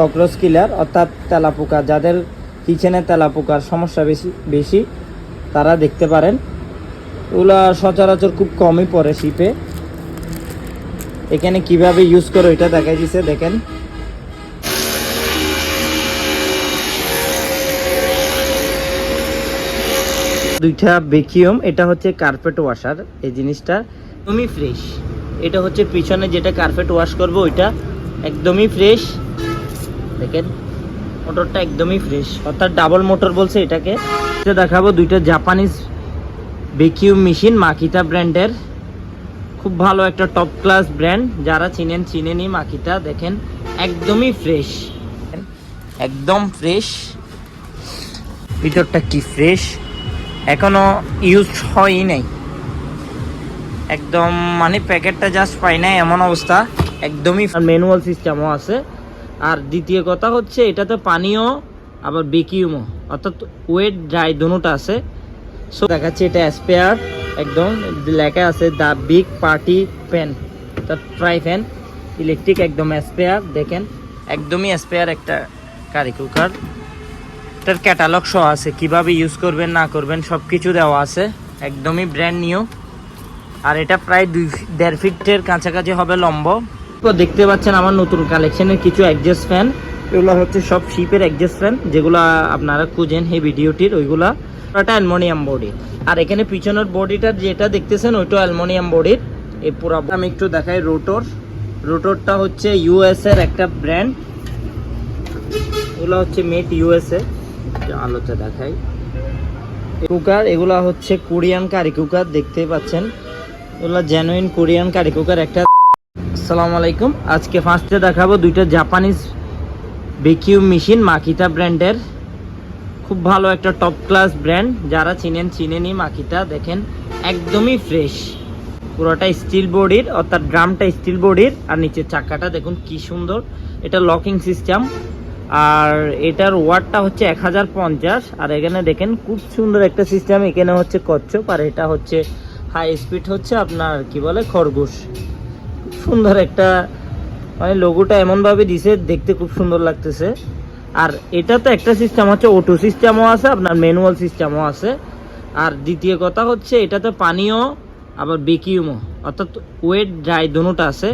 Cockroach কিলার অর্থাৎ তেলাপোকা। যাদের কিচেনে তেলাপোকার সমস্যা বেশি বেশি, তারা দেখতে পারেন। ওগুলো সচরাচর খুব কমই পড়ে শিপে এখানে কীভাবে ইউজ করে ওইটা দেখাই দিছে, দেখেন। দুইটা ভ্যাকিউম এটা হচ্ছে কার্পেট ওয়াশার এই জিনিসটা একদমই ফ্রেশ এটা হচ্ছে পিছনে যেটা কার্পেট ওয়াশ করব, ওইটা একদমই ফ্রেশ দেখেন? মোটরটা একদমই ফ্রেশ অর্থাৎ ডাবল মোটর বলছে এটাকে। এটা দেখাবো দুইটা জাপানিজ ভ্যাকিউম মেশিন মাকিতা ব্র্যান্ডের খুব ভালো একটা টপ ক্লাস ব্র্যান্ড যারা চিনেন, চিনেনি মাকিতা দেখেন, একদমই ফ্রেশ একদম ফ্রেশ ভিতরটা কি ফ্রেশ এখনও ইউজ হয়ই নাই। একদম মানে প্যাকেটটা জাস্ট পাই নাই, এমন অবস্থা। একদমই ম্যানুয়াল সিস্টেমও আছে। আর দ্বিতীয় কথা হচ্ছে এটাতে পানীয়, আবার বেকিউমও অর্থাৎ ওয়েট ড্রাই দুটোটা আছে। সো দেখাচ্ছি এটা স্পেয়ার একদম লেখা আছে দ্য বিগ পার্টি প্যান অর্থাৎ ফ্রাই ফ্যান ইলেকট্রিক একদম স্পেয়ার দেখেন, একদমই স্পেয়ার একটা কারি কুকার এটার ক্যাটালগ সহ আছে, কীভাবে ইউজ করবেন, না করবেন সব কিছু দেওয়া আছে, একদমই ব্র্যান্ড নিউ আর এটা প্রায় দুই দেড় ফিটের কাছাকাছি হবে লম্ব। তো দেখতে পাচ্ছেন আমার নতুন কালেকশনের কিছু অ্যাডজাস্ট ফ্যান এগুলো হচ্ছে সব শিপের অ্যাডজাস্ট ফ্যান যেগুলো আপনারা খুঁজেন এই ভিডিওটির, ওইগুলা ওটা অ্যালমোনিয়াম বডি আর এখানে পিছনের বডিটা যেটা দেখতেছেন, ওইটা অ্যালমোনিয়াম বডির এই পুরো আমি একটু দেখাই রোটর রোটরটা হচ্ছে ইউএস এর একটা ব্র্যান্ড এগুলো হচ্ছে মেট ইউএসএ আলোতে দেখাই। কুকার এগুলা হচ্ছে কোরিয়ান কারি কুকার দেখতেই পাচ্ছেন। এগুলো জেনুইন কোরিয়ান কারি কুকার একটা আসসালামু আলাইকুম। আজকে ফার্স্টে দেখাবো দুইটা জাপানিজ ভ্যাকিউম মেশিন মাকিতা ব্র্যান্ডের খুব ভালো একটা টপ ক্লাস ব্র্যান্ড যারা চিনেন, চিনেনি মাকিতা দেখেন একদমই ফ্রেশ পুরোটা স্টিল বডির অর্থাৎ ড্রামটা স্টিল বডির আর নিচের চাকাটা দেখুন কি সুন্দর। এটা লকিং সিস্টেম আর এটার ওয়াটটা হচ্ছে এক হাজার পঞ্চাশ। আর এখানে দেখেন খুব সুন্দর একটা সিস্টেম এখানে হচ্ছে কচ্ছপ। আর এটা হচ্ছে হাই স্পিড হচ্ছে আপনার, কি বলে, খরগোশ। সুন্দর একটা মানে লোগোটা এমনভাবে দিছে, দেখতে খুব সুন্দর লাগতেছে। আর এটা তো একটা সিস্টেম হচ্ছে অটো সিস্টেমও আছে, আপনার ম্যানুয়াল সিস্টেমও আছে। আর দ্বিতীয় কথা হচ্ছে, এটাতে পানীয়, আবার বেকিউমও অর্থাৎ ওয়েট ড্রাই দুটোটা আছে।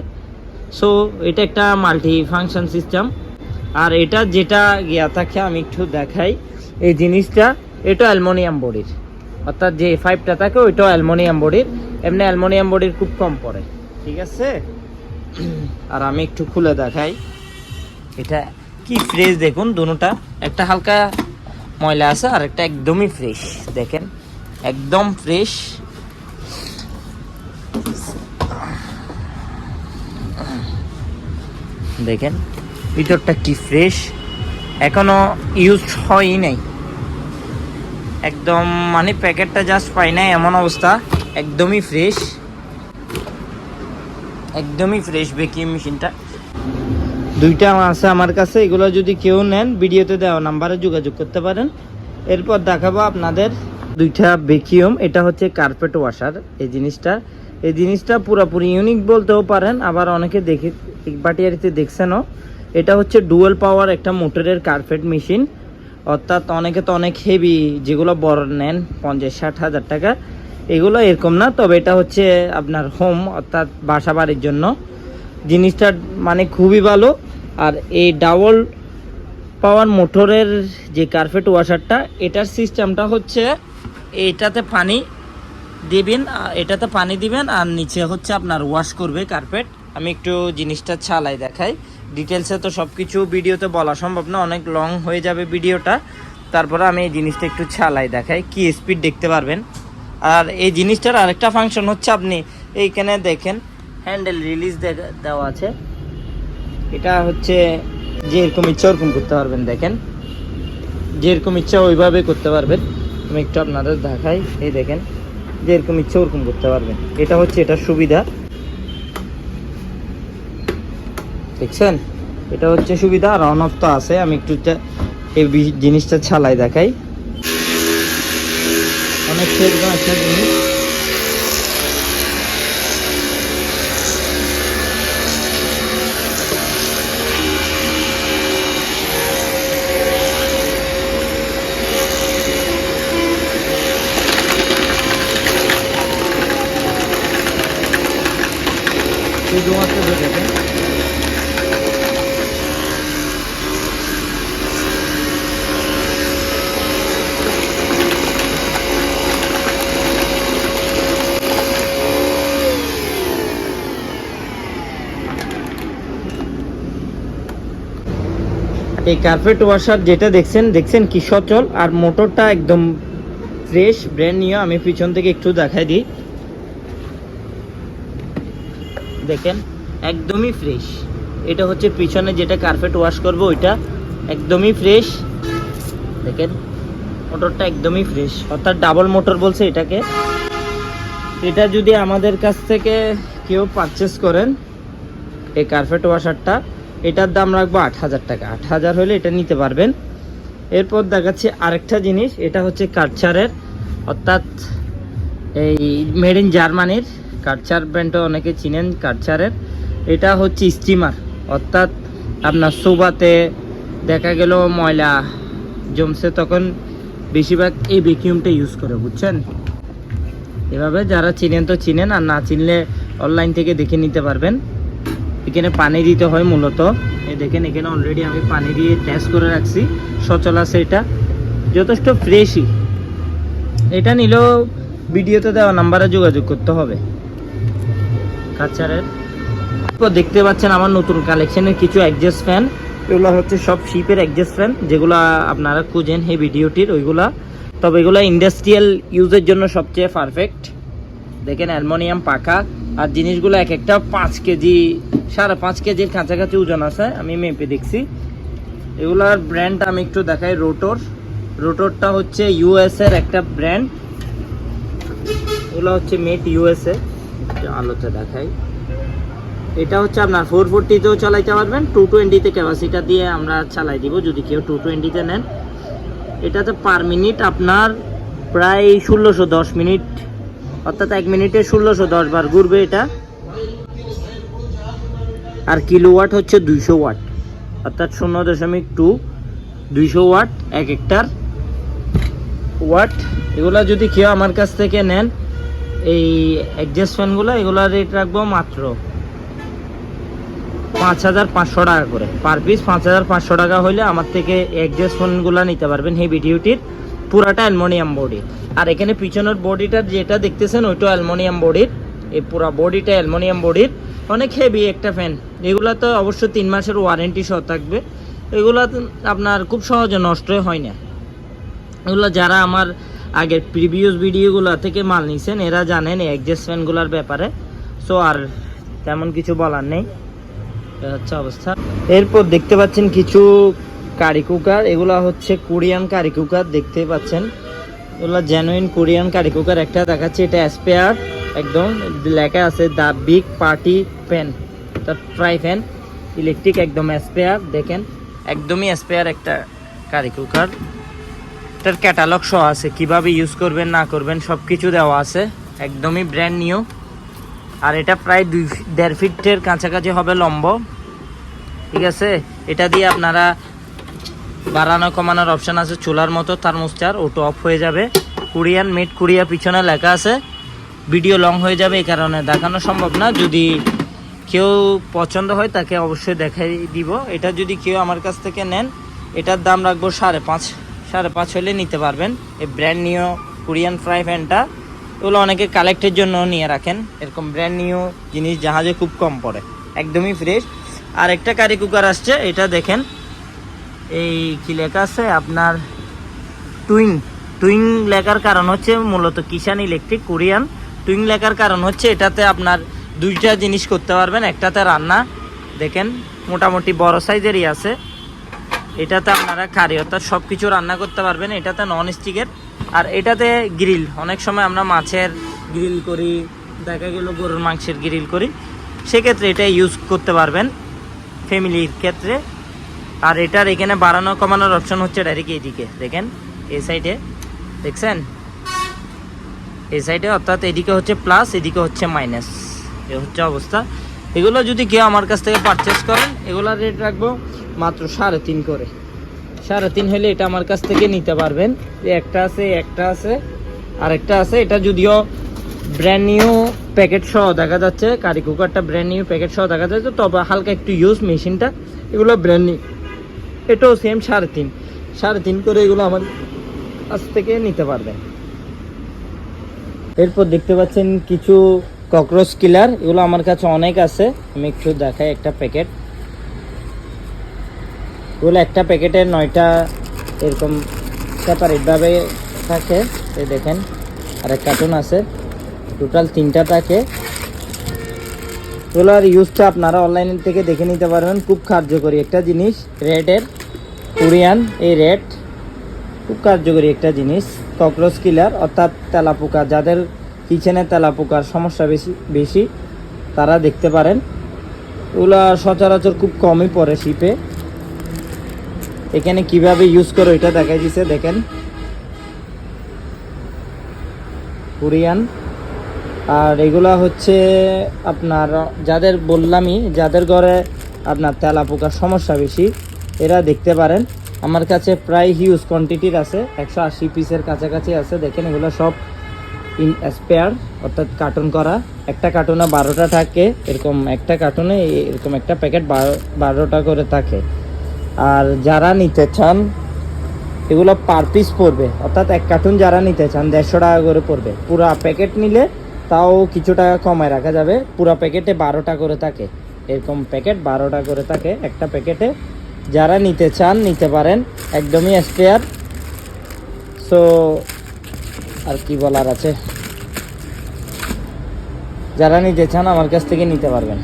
সো এটা একটা মাল্টি ফাংশন সিস্টেম আর এটা যেটা গিয়া থাকে, আমি একটু দেখাই, এই জিনিসটা, এটা অ্যালমোনিয়াম বডির। অর্থাৎ যে ফাইভটা থাকে, ওইটাও অ্যালমোনিয়াম বডির। এমনি অ্যালমোনিয়াম বডির খুব কম পড়ে, ঠিক আছে? আর আমি একটু খুলে দেখাই। এটা কি ফ্রেশ দেখুন দুটোটা একটা হালকা ময়লা আছে আর একটা একদমই ফ্রেশ দেখেন। একদম ফ্রেশ দেখেন, ভিতরটা কি ফ্রেশ এখনও ইউজ হয়ই নাই। একদম মানে প্যাকেটটা জাস্ট পাই নাই, এমন অবস্থা। একদমই ফ্রেশ একদমই ফ্রেশ বেকিং মেশিনটা দুইটা আছে আমার কাছে, এগুলো যদি কেউ নেন, ভিডিওতে দেওয়া নাম্বারে যোগাযোগ করতে পারেন। এরপর দেখাবো আপনাদের দুইটা ভ্যাকিউম এটা হচ্ছে কার্পেট ওয়াশার এই জিনিসটা। এই জিনিসটা পুরোপুরি ইউনিক বলতেও পারেন, আবার অনেকে দেখে বাটিয়ারিতে দেখছেনও। এটা হচ্ছে ডুয়েল পাওয়ার একটা মোটরের কার্পেট মেশিন অর্থাৎ অনেকে তো অনেক হেভি যেগুলো বড় নেন, পঞ্চাশ, ষাট হাজার টাকা। এগুলো এরকম না, তবে এটা হচ্ছে আপনার হোম অর্থাৎ বাসা বাড়ির জন্য। জিনিসটা মানে খুবই ভালো। আর এই ডাবল পাওয়ার মোটরের যে কার্পেট ওয়াশারটা এটার সিস্টেমটা হচ্ছে এটাতে পানি দিবেন এটাতে পানি দিবেন আর নিচে হচ্ছে আপনার ওয়াশ করবে কার্পেট আমি একটু জিনিসটা ছালাই দেখাই। ডিটেলসে তো সব কিছু ভিডিওতে বলা সম্ভব না, অনেক লং হয়ে যাবে ভিডিওটা। তারপরে আমি এই জিনিসটা একটু ছালাই দেখাই। কি স্পিড দেখতে পারবেন? আর এই জিনিসটার আরেকটা ফাংশন হচ্ছে আপনি এইখানে দেখেন হ্যান্ডেল রিলিজ দেওয়া আছে। এটা হচ্ছে যেরকম ইচ্ছা ওরকম করতে পারবেন, দেখেন। যেরকম ইচ্ছা ওইভাবে করতে পারবেন। আমি একটু আপনাদের দেখাই, এই দেখেন, যেরকম ইচ্ছা ওরকম করতে পারবেন। এটা হচ্ছে এটা সুবিধা। দেখছেন? এটা হচ্ছে সুবিধা, আর অন অফ তো আছে। আমি একটু এই জিনিসটা ছালাই দেখাই। Ahmet şöyle buradan aşağı dönüyor. Bir domates ödedim. এই কার্পেট ওয়াশার যেটা দেখছেন দেখছেন কি সচল? আর মোটরটা একদম ফ্রেশ ব্র্যান্ড নিয়ে আমি পিছন থেকে একটু দেখাই দিই। দেখেন, একদমই ফ্রেশ এটা হচ্ছে পিছনে যেটা কার্পেট ওয়াশ করব, ওইটা একদমই ফ্রেশ দেখেন মোটরটা একদমই ফ্রেশ অর্থাৎ ডাবল মোটর বলছে এটাকে। এটা যদি আমাদের কাছ থেকে কেউ পারচেস করেন, এই কার্পেট ওয়াশারটা এটার দাম রাখব আট হাজার টাকা। আট হাজার হলে এটা নিতে পারবেন। এরপর দেখাচ্ছি আরেকটা জিনিস, এটা হচ্ছে কাটচারের অর্থাৎ এই মেড ইন জার্মানির কাটচার ব্র্যান্ডটা অনেকে চিনেন কাটচারের এটা হচ্ছে স্টিমার অর্থাৎ আপনার সোবাতে দেখা গেল ময়লা জমছে তখন বেশিরভাগ এই ভ্যাকিউমটা ইউজ করে, বুঝছেন? এভাবে যারা চিনেন তো চিনেন, আর না চিনলে অনলাইন থেকে দেখে নিতে পারবেন। এখানে পানি দিতে হয় মূলত। এই দেখেন, এখানে অলরেডি আমি পানি দিয়ে টেস্ট করে রাখছি। সচল আছে এটা। যথেষ্ট ফ্রেশই এটা নিলেও ভিডিওতে দেওয়া নাম্বারে যোগাযোগ করতে হবে। কাচারের। তো দেখতে পাচ্ছেন আমার নতুন কালেকশনের কিছু অ্যাডজাস্ট ফ্যান এগুলো হচ্ছে সব শিপের অ্যাডজাস্ট ফ্যান যেগুলো আপনারা খুঁজেন এই ভিডিওটির, ওইগুলা। তবে এগুলো ইন্ডাস্ট্রিয়াল ইউজের জন্য সবচেয়ে পারফেক্ট দেখেন অ্যালমোনিয়াম পাখা, আর জিনিসগুলো এক একটা পাঁচ কেজি, সাড়ে পাঁচ কেজির কাছাকাছি ওজন আছে, আমি মেপে দেখছি। এগুলার ব্র্যান্ড আমি একটু দেখাই রোটর রোটরটা হচ্ছে ইউএস এর একটা ব্র্যান্ড এগুলো হচ্ছে মেট ইউএসএ আলোতে দেখাই। এটা হচ্ছে আপনার ফোর ফোরটিতেও চালাইতে পারবেন টু টোয়েন্টিতে ক্যাপাসিটা দিয়ে আমরা চালাই দিব, যদি কেউ টু টোয়েন্টিতে নেন। এটাতে পার মিনিট আপনার প্রায় ষোলোশো দশ মিনিট অর্থাৎ এক মিনিটে ষোলোশো দশ বার ঘুরবে এটা। আর কিলো ওয়াট হচ্ছে দুইশো ওয়াট অর্থাৎ শূন্য দশমিক টু দুইশো ওয়াট এক একটার ওয়াট এগুলা যদি কেউ আমার কাছ থেকে নেন, এই অ্যাডজাস্ট ফ্যানগুলো এগুলোর রেট রাখব মাত্র পাঁচ হাজার পাঁচশো টাকা করে। পার পিস পাঁচ হাজার পাঁচশো টাকা হলে আমার থেকে অ্যাডজাস্ট ফোনগুলো নিতে পারবেন এই ভিডিওটির পুরাটা অ্যালমোনিয়াম বডি। আর এখানে পিছনের বডিটা যেটা দেখতেছেন, ওইটা অ্যালমোনিয়াম বডির। এই পুরা বডিটা অ্যালমোনিয়াম বডির। অনেক হেভি একটা ফ্যান এগুলো তো অবশ্য তিন মাসের ওয়ারেন্টি সহ থাকবে। এগুলো আপনার খুব সহজে নষ্ট হয় না। এগুলো যারা আমার আগের প্রিভিয়াস ভিডিওগুলো থেকে মাল নিছেন, এরা জানেন এই অ্যাডজাস্ট ফ্যানগুলোর ব্যাপারে। সো আর তেমন কিছু বলার নেই। হচ্ছে অবস্থা। এরপর দেখতে পাচ্ছেন কিছু কারি কুকার এগুলো হচ্ছে কোরিয়ান কারি কুকার দেখতে পাচ্ছেন। এগুলো জেনুইন কোরিয়ান কারি কুকার একটা, দেখাচ্ছে এটা স্পেয়ার একদম লেখা আছে দ্য বিগ পার্টি প্যান তার ফ্রাই প্যান ইলেকট্রিক একদম স্পেয়ার দেখেন, একদমই স্পেয়ার একটা কারি কুকার এটার ক্যাটালগ সহ আছে, কীভাবে ইউজ করবেন, না করবেন সব কিছু দেওয়া আছে, একদমই ব্র্যান্ড নিউ আর এটা প্রায় দুই দেড় ফিটের কাছাকাছি হবে লম্ব। ঠিক আছে? এটা দিয়ে আপনারা বাড়ানো কমানোর অপশন আছে, চুলার মতো থার্মোস্টার ওটো অফ হয়ে যাবে। কোরিয়ান মেড কোরিয়া পিছনে লেখা আছে। ভিডিও লং হয়ে যাবে, এই কারণে দেখানো সম্ভব না। যদি কেউ পছন্দ হয়, তাকে অবশ্যই দেখাই দিব। এটা যদি কেউ আমার কাছ থেকে নেন, এটার দাম রাখব সাড়ে পাঁচ সাড়ে পাঁচ হলে নিতে পারবেন। এই ব্র্যান্ড নিউ কোরিয়ান ফ্রাই প্যানটা এগুলো অনেকে কালেক্টের জন্য নিয়ে রাখেন। এরকম ব্র্যান্ড নিউ জিনিস জাহাজে খুব কম পড়ে, একদমই ফ্রেশ আর একটা কারি কুকার আসছে, এটা দেখেন। এই কি লেখা আছে? আপনার টুইং। টুইং লেখার কারণ হচ্ছে মূলত কিষান ইলেকট্রিক, কোরিয়ান। টুইং লেখার কারণ হচ্ছে এটাতে আপনার দুইটা জিনিস করতে পারবেন। একটাতে রান্না, দেখেন মোটামুটি বড় সাইজেরই আছে। এটাতে আপনারা কারি, অর্থাৎ সব কিছু রান্না করতে পারবেন। এটাতে নন স্টিকের আর এটাতে গ্রিল অনেক সময় আমরা মাছের গ্রিল করি, দেখা গেল গরুর মাংসের গ্রিল করি। সেক্ষেত্রে এটা ইউজ করতে পারবেন ফ্যামিলির ক্ষেত্রে। আর এটার এখানে বাড়ানো কমানোর অপশন হচ্ছে ডাইরেক্ট এইদিকে দেখেন, এই সাইডে দেখছেন? এই সাইডে অর্থাৎ এদিকে হচ্ছে প্লাস এদিকে হচ্ছে মাইনাস এ হচ্ছে অবস্থা। এগুলো যদি কেউ আমার কাছ থেকে পারচেস করেন এগুলোর রেট রাখব মাত্র সাড়ে তিন করে। সাড়ে তিন হলে এটা আমার কাছ থেকে নিতে পারবেন। একটা আছে একটা আছে, আর একটা আছে। এটা যদিও ব্র্যান্ড নিউ প্যাকেট সহ দেখা যাচ্ছে কারি কুকারটা ব্র্যান্ড নিউ প্যাকেট সহ দেখা যাচ্ছে, তবে হালকা একটু ইউজ মেশিনটা এগুলো ব্র্যান্ড নিউ এটাও সেম সাড়ে তিন। সাড়ে তিন করে এগুলো আমার কাছ থেকে নিতে পারবেন। এরপর দেখতে পাচ্ছেন কিছু ককরোচ কিলার এগুলো আমার কাছে অনেক আছে। আমি একটু দেখাই একটা প্যাকেট এগুলো একটা প্যাকেটে নয়টা এরকম সেপারেটভাবে থাকে। দেখেন আর এক কার্টুন আছে। টোটাল তিনটা থাকে। এগুলোর ইউজটা আপনারা অনলাইন থেকে দেখে নিতে পারবেন। খুব কার্যকরী একটা জিনিস। রেডের কোরিয়ান এই রেড খুব কার্যকরী একটা জিনিস। ককরোচ কিলার অর্থাৎ তেলাপোকা। যাদের কিচেনে তেলাপোকার সমস্যা বেশি বেশি, তারা দেখতে পারেন। এগুলো সচরাচর খুব কমই পড়ে শিপে এখানে কীভাবে ইউজ করো এটা দেখাই দিছে, দেখেন। কোরিয়ান আর এগুলা হচ্ছে আপনার যাদের বললামই, যাদের ঘরে আপনার তেলা পোকার সমস্যা বেশি, এরা দেখতে পারেন। আমার কাছে প্রায় হিউজ কোয়ান্টিটির আছে, একশো আশি পিসের কাছাকাছি আছে। দেখেন, এগুলো সব ইন স্পেয়ার অর্থাৎ কার্টুন করা। একটা কার্টুনে বারোটা থাকে, এরকম একটা কার্টুনে এরকম একটা প্যাকেট বারো, বারোটা করে থাকে। আর যারা নিতে চান, এগুলো পার পিস পড়বে। অর্থাৎ এক কার্টুন যারা নিতে চান, দেড়শো টাকা করে পড়বে। পুরা প্যাকেট নিলে তাও কিছু টাকা কমায় রাখা যাবে। পুরো প্যাকেটে বারোটা করে থাকে। এরকম প্যাকেট বারোটা করে থাকে। একটা প্যাকেটে যারা নিতে চান, নিতে পারেন। একদমই স্পেয়ার সো আর কি বলার আছে? যারা নিতে চান, আমার কাছ থেকে নিতে পারবেন।